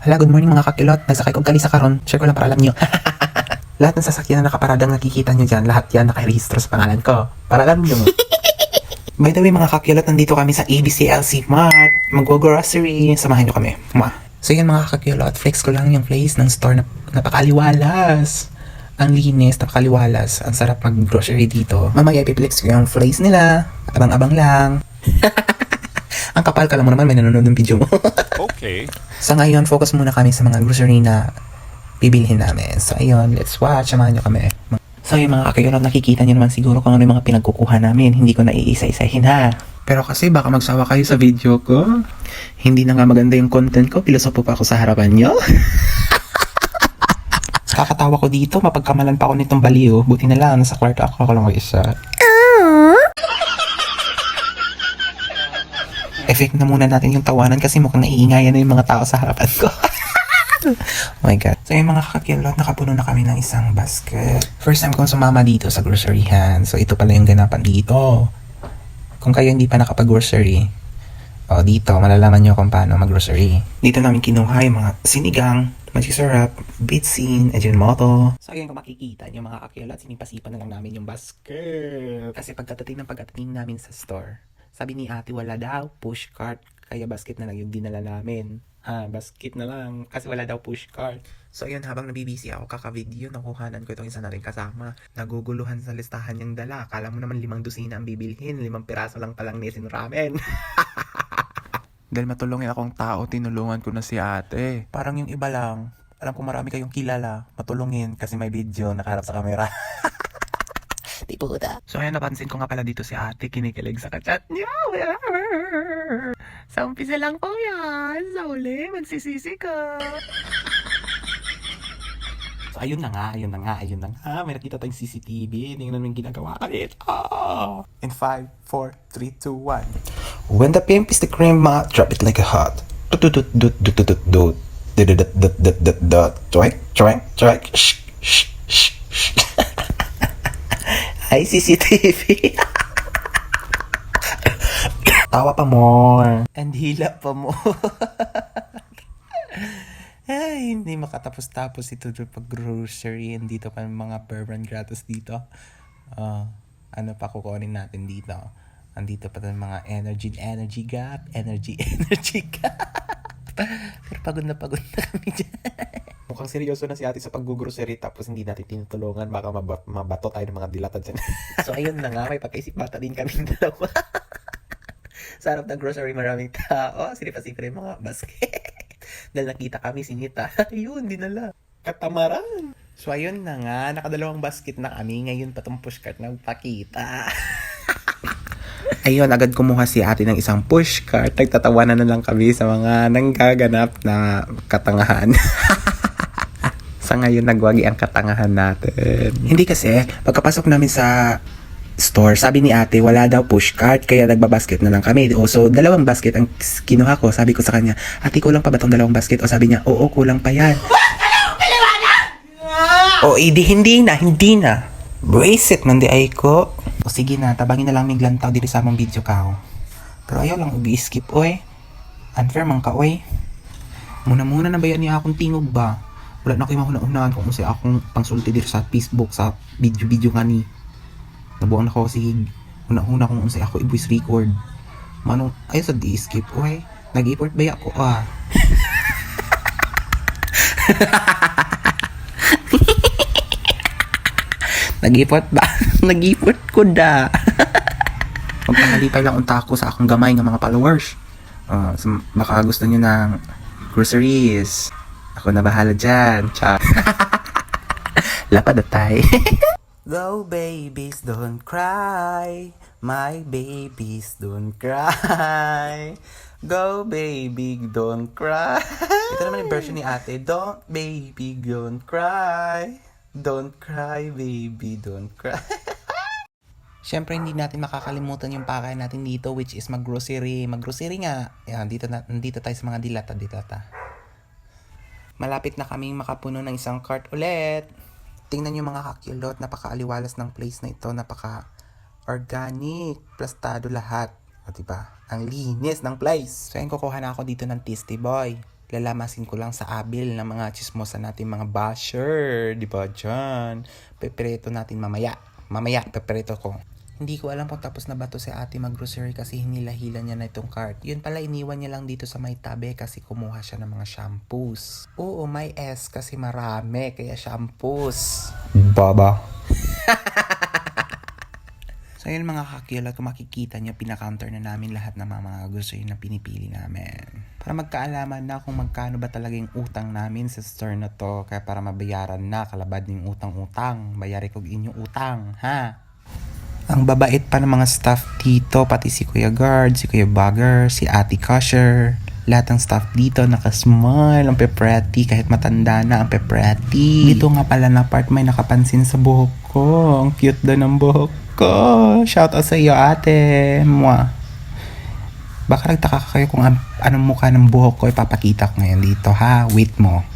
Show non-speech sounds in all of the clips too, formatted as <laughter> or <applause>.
Hala, good morning mga kakilot. Nagsakay kong kalisa karon. Share ko lang para alam nyo. <laughs> lahat ng sasakyan na nakaparadang nakikita nyo dyan, lahat yan nakarehistro sa pangalan ko. Para alam nyo. <laughs> By the way, mga kakilot, nandito kami sa ABCLC Mart. Mag-grocery. Samahan nyo kami. Mwah. So yun mga kakilot, flex ko lang yung place ng store na napakaliwalas. Ang linis, napakaliwalas. Ang sarap mag-grocery dito. Mamaya ipiplex ko yung place nila. Abang-abang lang. <laughs> Ang kapal ka lang mo naman, may nanonood ng video mo. <laughs> Okay. Sa ngayon, focus muna kami sa mga grocery na bibilhin namin. So, ayun, let's watch. Samahan nyo kami. So, yung mga kakayunod, nakikita nyo naman siguro kung ano yung mga pinagkukuha namin. Hindi ko na iisa-isahin ha. Pero kasi baka magsawa kayo sa video ko. Hindi na nga maganda yung content ko. Pilosopo pa ako sa harapan nyo. <laughs> Kakatawa ko dito, mapagkamalan pa ako nitong baliw. Buti na lang, nasa kwarto ako, ako lang ako isa. Effect na muna natin yung tawanan kasi mukhang naiingayan na yung mga tao sa harapan ko. <laughs> oh my God. So yung mga kakilot, nakapuno na kami ng isang basket. First time kong sumama dito sa groceryhan. So ito pala yung ganapan dito. Kung kayo hindi pa nakapag-grocery, o dito, malalaman nyo kung paano mag-grocery. Dito namin kinuha yung mga sinigang, magic syrup, bitsin, ajinomoto. So ayun kung makikita nyo mga kakilot, sinipasipan na lang namin yung basket. Kasi pagkatating ng pagkatating namin sa store, sabi ni ate wala daw push cart, kaya basket na lang yung dinala namin. Ha, basket na lang kasi wala daw push cart. So ayun, habang nabibisi ako kaka-video, nakuhanan ko itong isa na rin kasama. Naguguluhan sa listahan yung dala. Akala mo naman limang dosina ang bibilhin, limang piraso lang palang nisin ramen. <laughs> Dahil matulungin akong tao, tinulungan ko na si ate. Parang yung iba lang, alam ko marami kayong kilala, matulungin kasi may video nakaharap sa camera. <laughs> Puta. So ayun, napansin ko nga pala dito si ate, kinikilig sa kachat niya. Sa umpisa lang po yan. Sa uli, magsisisi ka. So ayun na nga, ayun na nga, ayun na nga. May nakita tayong CCTV. Tingnan mo yung ginagawa ka dito. In 5, 4, 3, 2, 1. When the pimp is the cream, ma, drop it like a hot. Dut dut dut dut dut dut dut. Dut dut dut dut dut dut. Choink, choink, choink. Shh, shh, shh, shh. Ay, CCTV. <coughs> Tawa pa more. And hila pa more. <laughs> Ay, hindi makatapos-tapos ito doon pag grocery. Dito pa yung mga bourbon gratis dito. Ah, ano pa kukunin natin dito? Andito pa yung mga energy, energy gap, energy, <laughs> energy gap. Pero pagod na pagod na kami dyan. Mukhang seryoso na si ate sa pag-grocery tapos hindi natin tinutulungan. Baka mab- mabato tayo ng mga dilata dyan. <laughs> so ayun na nga, may pagkaisip bata din kami dalawa. <laughs> sa harap ng grocery maraming tao. Sinipa-sipa yung mga basket. <laughs> Dahil nakita kami sinita. Ayun, dinala. Katamaran. So ayun na nga, nakadalawang basket na kami. Ngayon pa tong pushcart nagpakita. Ayun, agad kumuha si ate ng isang pushcart. Nagtatawanan na lang kami sa mga nanggaganap na katangahan. Sa ngayon, nagwagi ang katangahan natin. Hindi kasi, pagkapasok namin sa store, sabi ni ate, wala daw pushcart, kaya nagbabasket na lang kami. O, so, dalawang basket ang kinuha ko. Sabi ko sa kanya, ate, kulang pa ba tong dalawang basket? O sabi niya, oo, kulang pa yan. O, idi, hindi na, hindi na. Brace it, mandi ay ko. O, sige na, tabangin na lang mig lantaw dito sa among video ka. Pero ayaw lang, ubi-skip, oy. Unfair man ka, oy. Muna-muna na ba yan niya akong tingog ba? Wala na kayo mahuna-unahan kung kasi akong pangsulti dito sa Facebook, sa video-video nga ni. Nabuang na ko si una-una kung unsay ako i-voice record. Manong, ayaw sa di-skip, oy. Nag-import ba ako, ah. <laughs> Nag-import ba? <laughs> Nag-import ko da. <laughs> Magpangalipay lang unta ako sa akong gamay ng mga followers. Uh, so, baka gusto nyo ng groceries. Ako na bahala dyan. Cha. <laughs> Lapad na tayo. <laughs> Go babies, don't cry. My babies, don't cry. Go baby, don't cry. <laughs> Ito naman yung version ni ate. Don't baby, don't cry. Don't cry, baby, don't cry. Siyempre, hindi natin makakalimutan yung pakain natin dito, which is mag-grocery. Mag-grocery nga. Yan, dito, na, dito tayo sa mga dilata, dilata. Malapit na kaming makapuno ng isang cart ulit. Tingnan yung mga kakilot, napaka-aliwalas ng place na ito, napaka organic, plastado lahat. O diba? Ang linis ng place. So, ayun, kukuha na ako dito ng Tasty Boy. lalamasin ko lang sa abil ng mga chismosa natin mga basher. Di ba dyan? Pepreto natin mamaya. Mamaya, pepreto ko. Hindi ko alam kung tapos na ba to si ate mag-grocery kasi hinilahilan niya na itong cart. Yun pala, iniwan niya lang dito sa may tabi kasi kumuha siya ng mga shampoos. Oo, may S kasi marami, kaya shampoos. Baba. <laughs> So yun mga kakilot, kung makikita nyo, pinacounter na namin lahat ng mga, mga gusto yun na pinipili namin. Para magkaalaman na kung magkano ba talaga yung utang namin sa store na to. Kaya para mabayaran na, kalabad ng utang-utang. Bayari ko inyong utang, ha? Ang babait pa ng mga staff dito, pati si Kuya Guard, si Kuya Bagger, si Ate Kosher. Lahat ng staff dito nakasmile, ang pepreti, kahit matanda na ang pepreti. Dito nga pala na part may nakapansin sa buhok ko. Ang cute daw ng buhok ko. Shout out sa iyo ate. Mwah. Baka nagtaka ka kayo kung an- anong mukha ng buhok ko ipapakita ko ngayon dito ha. Wait mo.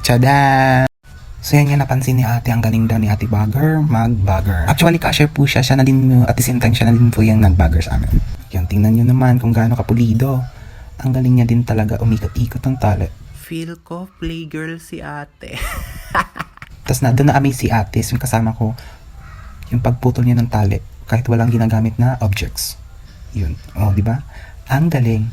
Tiyada! So yan nga napansin ni ate, ang galing daw ni ate bagger, mag-bagger. Actually, cashier po siya, siya na din, at the same time, siya na din po yung nag-bagger sa amin. Yan, tingnan nyo naman kung gaano kapulido. Ang galing niya din talaga umikot-ikot ng tali. Feel ko, playgirl si ate. <laughs> Tapos na, doon na amaze si ate, yung kasama ko, yung pagputol niya ng tali, kahit walang ginagamit na objects. Yun. O, di ba? Ang galing.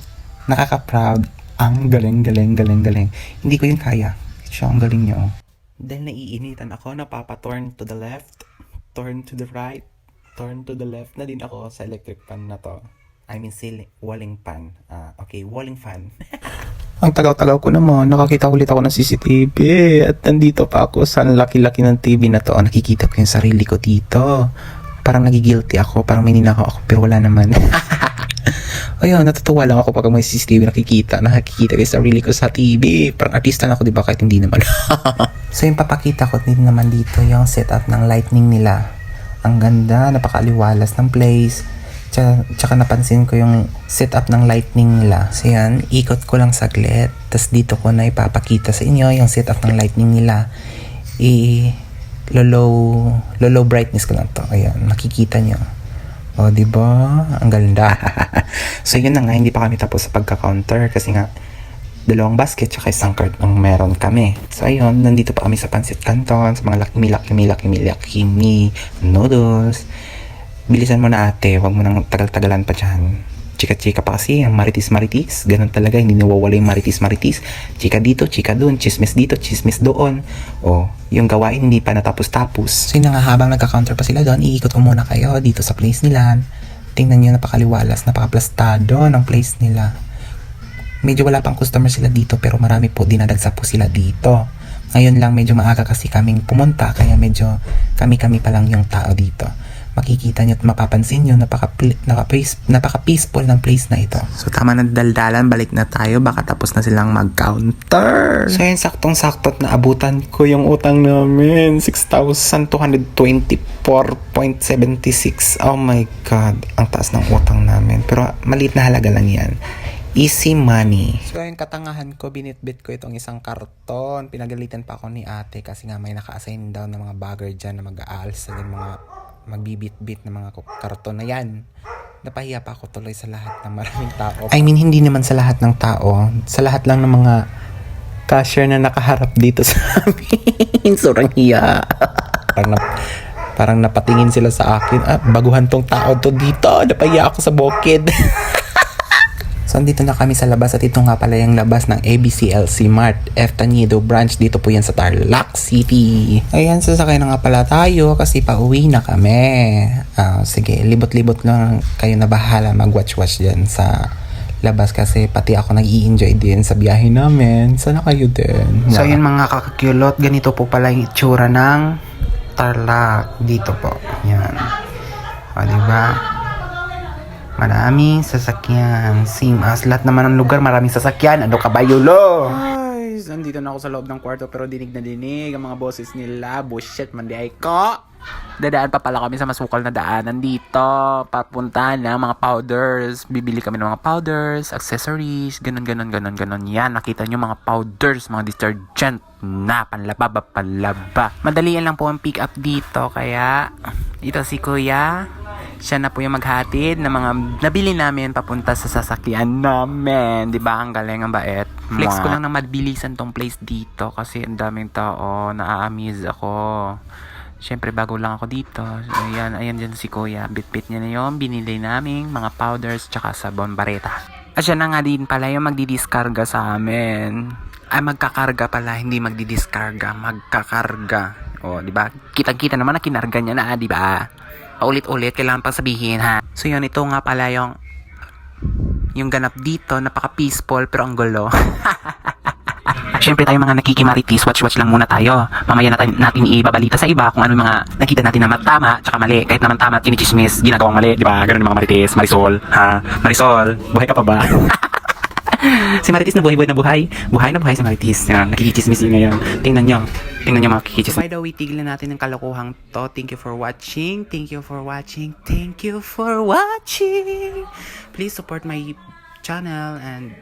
Nakaka-proud. Ang galing, galing, galing, galing. Hindi ko yun kaya. Siya ang galing niya, oh. Dahil naiinitan ako, napapa-turn to the left, turn to the right, turn to the left na din ako sa electric fan na to. I mean, ceiling, walling fan. Ah, okay, walling fan. <laughs> Ang tagaw-tagaw ko naman, nakakita ulit ako ng CCTV at nandito pa ako sa laki-laki ng TV na to. Nakikita ko yung sarili ko dito. Parang nagigilty ako, parang may ninakaw ako pero wala naman. <laughs> Ayun, natutuwa lang ako pag may CCTV nakikita. Nakikita yung sarili ko sa TV. Parang artista na ako, di ba? Kahit hindi naman. <laughs> so yung papakita ko din naman dito yung setup ng lightning nila. Ang ganda, napakaliwalas ng place. Tsaka, tsaka napansin ko yung setup ng lightning nila. So yan, ikot ko lang saglit. Tapos dito ko na ipapakita sa inyo yung setup ng lightning nila. I low low brightness ko lang to. Ayan, makikita nyo. O, di ba? Ang ganda. <laughs> so, yun na nga, hindi pa kami tapos sa pagka-counter kasi nga, dalawang basket tsaka isang cart ang meron kami. So, ayun, nandito pa kami sa Pancit Canton, sa mga lakimi, lakimi, lakimi, lakimi, noodles. Bilisan mo na ate, wag mo nang tagal-tagalan pa dyan. Chika-chika pa kasi, maritis-maritis. Ganun talaga, hindi nawawala yung maritis-maritis. Chika dito, chika doon, chismis dito, chismis doon. O, yung gawain hindi pa natapos-tapos. So yun nga, habang nagka-counter pa sila doon, iikot ko muna kayo dito sa place nila. Tingnan nyo, napakaliwalas, napaka-plastado ng place nila. Medyo wala pang customer sila dito, pero marami po, dinadagsa po sila dito. Ngayon lang, medyo maaga kasi kaming pumunta, kaya medyo kami-kami pa lang yung tao dito makikita nyo at mapapansin nyo napaka, napaka, napaka peaceful ng place na ito. So tama na daldalan, balik na tayo, baka tapos na silang mag-counter. So yun, saktong-sakto at naabutan ko yung utang namin, 6,224.76. Oh my God, ang taas ng utang namin. Pero maliit na halaga lang yan. Easy money. So yung katangahan ko, binitbit ko itong isang karton. Pinagalitan pa ako ni ate kasi nga may naka-assign daw ng mga bagger dyan na mag-aalsa ng mga magbibit-bit ng mga karton na yan. Napahiya pa ako tuloy sa lahat ng maraming tao. I mean, hindi naman sa lahat ng tao. Sa lahat lang ng mga cashier na nakaharap dito sa <laughs> amin. Sobrang hiya. parang, nap- parang napatingin sila sa akin. Ah, baguhan tong tao to dito. Napahiya ako sa bukid. <laughs> So, andito na kami sa labas at ito nga pala yung labas ng ABCLC Mart F. Tanido branch. Dito po yan sa Tarlac City. Ayan, sasakay na nga pala tayo kasi pauwi na kami. Ah, sige, libot-libot lang kayo na bahala mag-watch-watch dyan sa labas kasi pati ako nag enjoy din sa biyahe namin. Sana kayo din. So, yun mga kakakulot, ganito po pala yung itsura ng Tarlac dito po. Yan. O, diba? Maraming sasakyan. Same as lahat naman ng lugar, maraming sasakyan. Ano ka ba, Yulo? Guys, nandito na ako sa loob ng kwarto pero dinig na dinig ang mga boses nila. Bullshit, mandi ay ko. Dadaan pa pala kami sa masukal na daanan dito. Papunta ng mga powders. Bibili kami ng mga powders, accessories, ganun, ganun, ganun, ganun. Yan, nakita nyo mga powders, mga detergent na panlaba, panlaba. Madali yan lang po ang pick up dito. Kaya, dito si Kuya Siya na po yung maghatid ng mga nabili namin papunta sa sasakyan namin. Di ba? Ang galing, ang bait. Flex ko lang na madbilisan tong place dito kasi ang daming tao. Naa-amaze ako. Siyempre, bago lang ako dito. Ayan, ayan dyan si Kuya. Bit-bit niya na yun. Binili namin mga powders tsaka sabon bareta. At siya na nga din pala yung magdidiskarga sa amin. Ay, magkakarga pala, hindi magdidiskarga. Magkakarga. O, di ba? Kitang-kita naman na kinarga niya na, di ba? Paulit-ulit, kailangan pang sabihin, ha? So, yun, ito nga pala yung yung ganap dito, napaka-peaceful pero ang gulo. <laughs> Siyempre tayo mga nakikimaritis, watch-watch lang muna tayo. Mamaya natin, natin ibabalita sa iba kung ano mga nakita natin na tama tsaka mali. Kahit naman tama at kinichismis, ginagawang mali. Di ba? Ganun yung mga maritis. Marisol, ha? Marisol, buhay ka pa ba? <laughs> si Maritis na buhay-buhay na buhay. Buhay na buhay si Maritis. Yan, nakikichismis yun ngayon. Tingnan nyo. Tingnan nyo mga kikichismis. By the way, tigilan natin ng kalokohang to. Thank you for watching. Thank you for watching. Thank you for watching. Please support my channel and